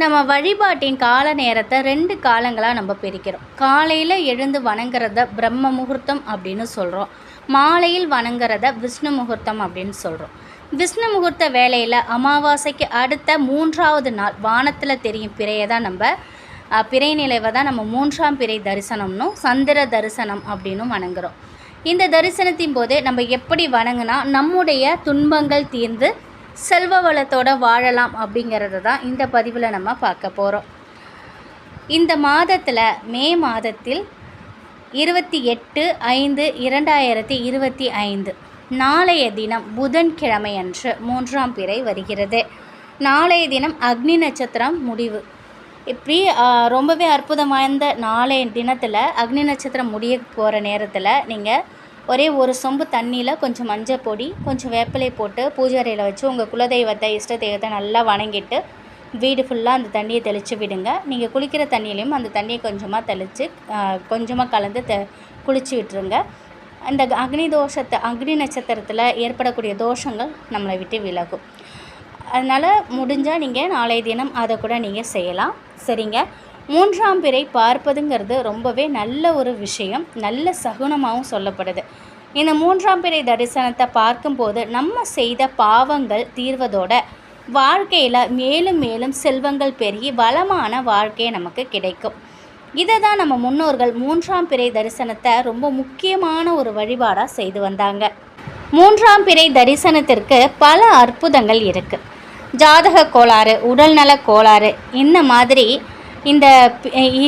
நம்ம வழிபாட்டின் கால நேரத்தை ரெண்டு காலங்களாக நம்ம பிரிக்கிறோம். காலையில் எழுந்து வணங்குறத பிரம்ம முகூர்த்தம் அப்படின்னு சொல்கிறோம் மாலையில் வணங்குறத விஷ்ணு முகூர்த்தம் அப்படின்னு சொல்கிறோம் விஷ்ணு முகூர்த்த வேலையில் அமாவாசைக்கு அடுத்த மூன்றாவது நாள் வானத்தில் தெரியும் பிறையை தான் நம்ம பிறை நிலைவை தான் நம்ம மூன்றாம் பிறை தரிசனம்னும் சந்திர தரிசனம் அப்படின்னும் வணங்குறோம். இந்த தரிசனத்தின் போது நம்ம எப்படி வணங்கினா நம்முடைய துன்பங்கள் தீர்ந்து செல்வ வளத்தோட வாழலாம் அப்படிங்கிறத தான் இந்த பதிவில் நம்ம பார்க்க போகிறோம் இந்த மாதத்தில் மே மாதத்தில் இருபத்தி எட்டு ஐந்து இரண்டாயிரத்தி இருபத்தி ஐந்து. நாளைய தினம் புதன்கிழமை அன்று மூன்றாம் பிறை வருகிறது. நாளைய தினம் அக்னி நட்சத்திரம் முடிவு. இப்படி ரொம்பவே அற்புதம் வாய்ந்த நாளைய தினத்தில் அக்னி நட்சத்திரம் முடிய போகிற நேரத்தில் நீங்கள் ஒரே ஒரு சொம்பு தண்ணியில் கொஞ்சம் மஞ்சள் பொடி கொஞ்சம் வேப்பிலை போட்டு பூஜை அறையில் வச்சு உங்கள் குலதெய்வத்தை இஷ்ட தெய்வத்தை நல்லா வணங்கிட்டு வீடு ஃபுல்லாக அந்த தண்ணியை தெளித்து விடுங்க. நீங்கள் குளிக்கிற தண்ணியிலையும் அந்த தண்ணியை கொஞ்சமாக தெளித்து கொஞ்சமாக கலந்து தெ குளிச்சு விட்டுருங்க. அந்த அக்னி தோஷத்தை அக்னி நட்சத்திரத்தில் ஏற்படக்கூடிய தோஷங்கள் நம்மளை விட்டு விலகும். அதனால் முடிஞ்சால் நீங்கள் நாளைய தினம் அதை கூட நீங்கள் செய்யலாம். சரிங்க? மூன்றாம் பிறை பார்ப்பதுங்கிறது ரொம்பவே நல்ல ஒரு விஷயம் நல்ல சகுனமாகவும் சொல்லப்படுது. இந்த மூன்றாம் பிறை தரிசனத்தை பார்க்கும்போது நம்ம செய்த பாவங்கள் தீர்வதோட வாழ்க்கையில் மேலும் மேலும் செல்வங்கள் பெருகி வளமான வாழ்க்கையை நமக்கு கிடைக்கும். இதை தான் நம்ம முன்னோர்கள் மூன்றாம் பிறை தரிசனத்தை ரொம்ப முக்கியமான ஒரு வழிபாடாக செய்து வந்தாங்க. மூன்றாம் பிறை தரிசனத்திற்கு பல அற்புதங்கள் இருக்குது ஜாதக கோளாறு உடல்நல கோளாறு இந்த மாதிரி இந்த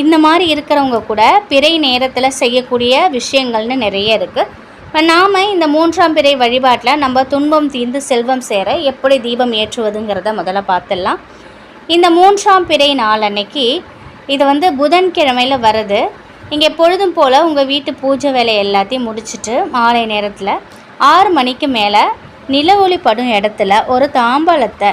இந்த மாதிரி இருக்கிறவங்க கூட பிறை நேரத்தில் செய்யக்கூடிய விஷயங்கள்னு நிறைய இருக்குது இப்போ நாம் இந்த மூன்றாம் பிறை வழிபாட்டில் நம்ம துன்பம் தீர்ந்து செல்வம் சேர எப்படி தீபம் ஏற்றுவதுங்கிறத முதல்ல பார்த்துடலாம். இந்த மூன்றாம் பிறை நாள் அன்னைக்கு இது வந்து புதன்கிழமையில் வருது. நீங்கள் எப்பொழுதும் போல் உங்கள் வீட்டு பூஜை வேலை எல்லாத்தையும் முடிச்சுட்டு மாலை நேரத்தில் ஆறு மணிக்கு மேலே நில ஒளி படும் இடத்துல ஒரு தாம்பாளத்தை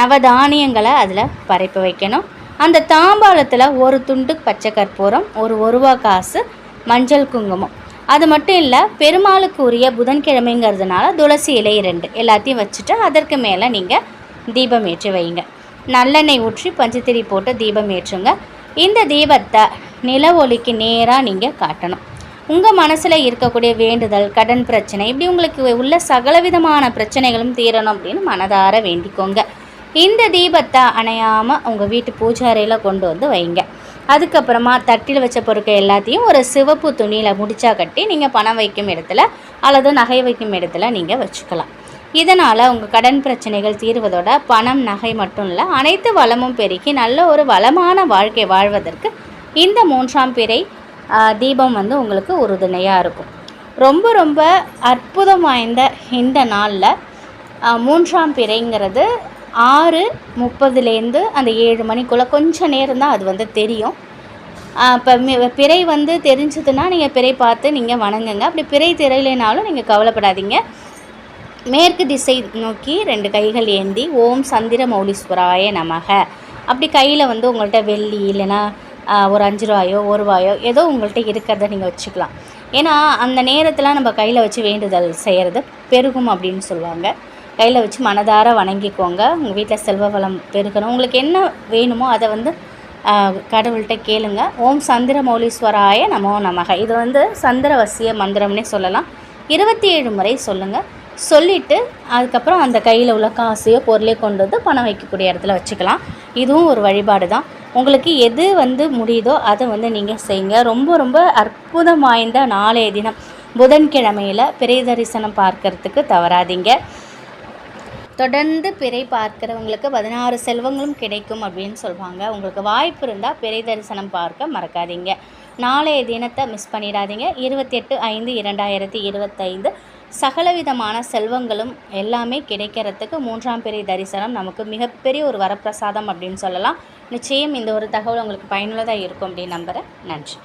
நவதானியங்களை அதில் பரப்பி வைக்கணும். அந்த தாம்பாளத்தில் ஒரு துண்டு பச்சை கற்பூரம் ஒரு ஒருவா காசு மஞ்சள் குங்குமம். அது மட்டும் இல்லை பெருமாளுக்கு உரிய புதன்கிழமைங்கிறதுனால துளசி இலை ரெண்டு எல்லாத்தையும் வச்சுட்டு அதற்கு மேலே நீங்கள் தீபம் ஏற்றி வைங்க நல்லெண்ணெய் ஊற்றி பஞ்சுத்திரி போட்டு தீபம் ஏற்றுங்க. இந்த தீபத்தை நில ஒளிக்கு நேராக நீங்கள் காட்டணும். உங்கள் மனசில் இருக்கக்கூடிய வேண்டுதல் கடன் பிரச்சனை இப்படி உங்களுக்கு உள்ள சகலவிதமான பிரச்சனைகளும் தீரணும் அப்படின்னு மனதார வேண்டிக்கோங்க. இந்த தீபத்தை அணையாமல் உங்கள் வீட்டு பூஜாரையில் கொண்டு வந்து வைங்க. அதுக்கப்புறமா தட்டில் வச்ச பொருட்கள் எல்லாத்தையும் ஒரு சிவப்பு துணியில் முடிச்சா கட்டி நீங்கள் பணம் வைக்கும் இடத்துல அல்லது நகை வைக்கும் இடத்துல நீங்கள் வச்சுக்கலாம். இதனால் உங்கள் கடன் பிரச்சனைகள் தீர்வதோட பணம் நகை மட்டும் இல்லை அனைத்து வளமும் பெருகி நல்ல ஒரு வளமான வாழ்க்கை வாழ்வதற்கு இந்த மூன்றாம் பிறை தீபம் வந்து உங்களுக்கு உறுதுணையாக இருக்கும். ரொம்ப ரொம்ப அற்புதம் வாய்ந்த இந்த நாளில் மூன்றாம் பிறைங்கிறது ஆறு முப்பதுலேருந்து அந்த ஏழு மணிக்குள்ளே கொஞ்சம் நேரம் தான் அது வந்து தெரியும். இப்போ பிறை வந்து தெரிஞ்சதுன்னா நீங்கள் பிறை பார்த்து நீங்கள் வணங்குங்க. அப்படி பிறை தெரியலைனாலும் நீங்கள் கவலைப்படாதீங்க. மேற்கு திசை நோக்கி ரெண்டு கைகள் ஏந்தி ஓம் சந்திர மௌலீஸ்வராய நமக. அப்படி கையில் வந்து உங்கள்கிட்ட வெள்ளி இல்லைன்னா ஒரு அஞ்சு ரூபாயோ ஒரு ரூபாயோ ஏதோ உங்கள்கிட்ட இருக்கிறத நீங்கள் வச்சுக்கலாம். ஏன்னா அந்த நேரத்தில் நம்ம கையில் வச்சு வேண்டுதல் செய்கிறது பெருகும் அப்படின்னு சொல்லுவாங்க. கையில் வச்சு மனதார வணங்கிக்கோங்க. உங்கள் வீட்டில் செல்வ வளம் பெருகணும். உங்களுக்கு என்ன வேணுமோ அதை வந்து கடவுள்கிட்ட கேளுங்க. ஓம் சந்திர மௌலீஸ்வராய நமோ நமக. இது வந்து சந்திரவசிய மந்திரம்னே சொல்லலாம். இருபத்தி ஏழு முறை சொல்லுங்கள் சொல்லிவிட்டு அதுக்கப்புறம் அந்த கையில் உள்ள காசையோ பொருளையோ கொண்டு வந்து பணம் வைக்கக்கூடிய இடத்துல வச்சுக்கலாம். இதுவும் ஒரு வழிபாடு தான். உங்களுக்கு எது வந்து முடியுதோ அதை வந்து நீங்கள் செய்யுங்க. ரொம்ப ரொம்ப அற்புதம் வாய்ந்த நாளைய தினம். புதன்கிழமையில் பிறை தரிசனம் பார்க்கறதுக்கு தவறாதீங்க. தொடர்ந்து பிறை பார்க்குறவங்களுக்கு பதினாறு செல்வங்களும் கிடைக்கும் அப்படின்னு சொல்லுவாங்க உங்களுக்கு வாய்ப்பு இருந்தால் பிறை தரிசனம் பார்க்க மறக்காதீங்க. நாளைய தினத்தை மிஸ் பண்ணிடாதீங்க. இருபத்தி எட்டு ஐந்து இரண்டாயிரத்தி இருபத்தைந்து சகலவிதமான செல்வங்களும் எல்லாமே கிடைக்கிறதுக்கு மூன்றாம் பிறை தரிசனம் நமக்கு மிகப்பெரிய ஒரு வரப்பிரசாதம் அப்படின்னு சொல்லலாம். நிச்சயம் இந்த ஒரு தகவல் உங்களுக்கு பயனுள்ளதாக இருக்கும் அப்படின்னு நம்புகிறேன் நன்றி.